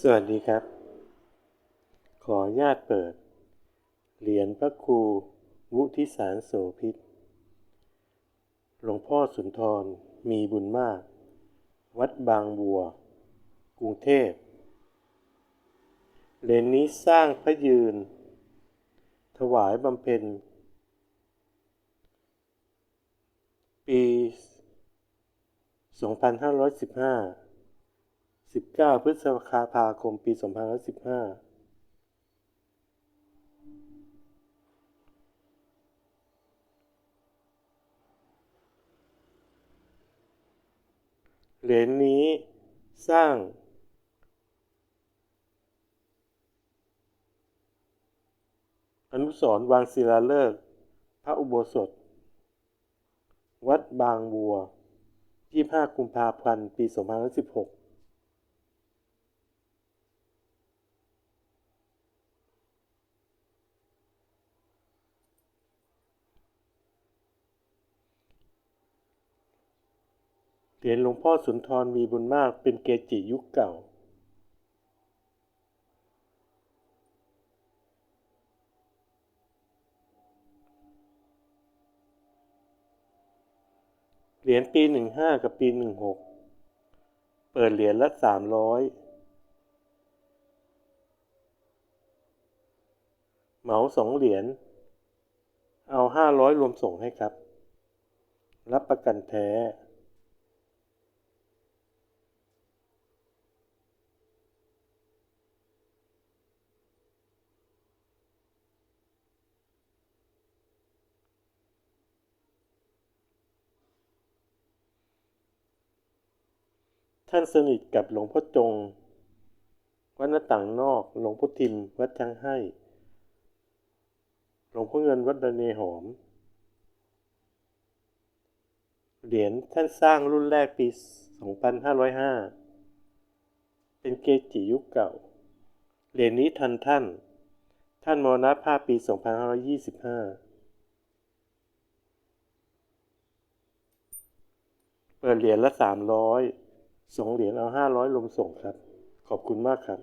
สวัสดีครับ ขอญาตเปิด เหรียญพระครูวุทิสารโสพิษ หลวงพ่อสุนทรมีบุญมาก วัดบางบัว กรุงเทพ เหรียญนี้สร้างพระยืน ถวายบำเพ็ญ ปี 2515 19 พฤษภาคม ปี 2515เหรียญนี้สร้าง อนุสรวางศิลาฤกษ์พระอุโบสถ วัดบางบัว 25 กุมภาพันธ์ ปี 2516 เหรียญหลวงพ่อสุนทรมีบุญมากเป็นเกจิยุคเก่า เหรียญปีหนึ่งห้ากับปีหนึ่งหกเปิดเหรียญละสามร้อยเหมาสองเหรียญ เอาห้าร้อยรวมส่งให้ครับ รับประกันแท้ ท่านสนิทกับหลวงพ่อจง วัดหน้าต่างนอก หลวงพ่อทิม วัดช้างให้ หลวงพ่อเงินวัดระเนหอม เหรียญท่านสร้างรุ่นแรกปี 2505 เป็นเกจิยุคเก่า เหรียญนี้ทันท่าน ท่านมรณภาพปี 2525เปิดเหรียญละ300 สองเหรียญเอาห้าร้อยลมส่งครับ ขอบคุณมากครับ